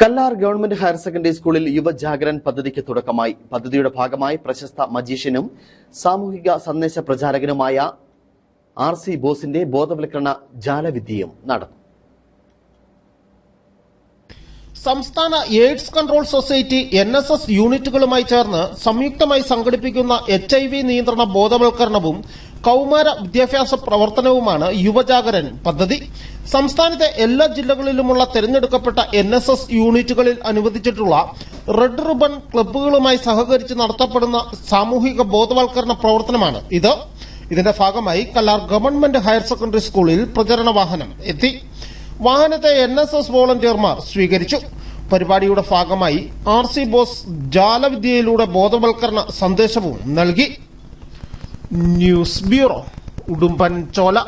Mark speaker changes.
Speaker 1: Kallar government higher secondary സ്കൂളിൽ യുവജാഗരൻ പദ്ധതിക്ക് തുടക്കമായി. പദ്ധതിയുടെ ഭാഗമായി പ്രശസ്ത മജീഷ്യനും സാമൂഹിക സന്ദേശ പ്രചാരകനുമായ ആർ സി ബോസിന്റെ ബോധവൽക്കരണ ജാലവിദ്യയും നടന്നു.
Speaker 2: സംസ്ഥാന AIDS control society N S S യൂണിറ്റുകളുമായി ചേർന്ന് സംയുക്തമായി സംഘടിപ്പിക്കുന്ന എച്ച് ഐ വി നിയന്ത്രണ ബോധവൽക്കരണവും കൌമാര വിദ്യാഭ്യാസ പ്രവർത്തനവുമാണ് യുവജാഗരൻ പദ്ധതി. സംസ്ഥാനത്തെ എല്ലാ ജില്ലകളിലുമുള്ള തെരഞ്ഞെടുക്കപ്പെട്ട എൻ എസ് എസ് യൂണിറ്റുകളിൽ അനുവദിച്ചിട്ടുള്ള റെഡ് റിബൺ ക്ലബ്ബുകളുമായി സഹകരിച്ച് നടത്തപ്പെടുന്ന സാമൂഹിക ബോധവൽക്കരണ പ്രവർത്തനമാണ് ഇത്. ഇതിന്റെ ഭാഗമായി കല്ലാർ ഗവൺമെന്റ് ഹയർ സെക്കൻഡറി സ്കൂളിൽ പ്രചരണ വാഹനം എത്തി. വാഹനത്തെ എൻ എസ് എസ് വോളണ്ടിയർമാർ സ്വീകരിച്ചു. പരിപാടിയുടെ ഭാഗമായി ആർ സി ബോസ് ജാലവിദ്യയിലൂടെ ബോധവൽക്കരണ സന്ദേശവും നൽകി. ന്യൂസ് ബ്യൂറോ ഉടുമ്പൻ ചോല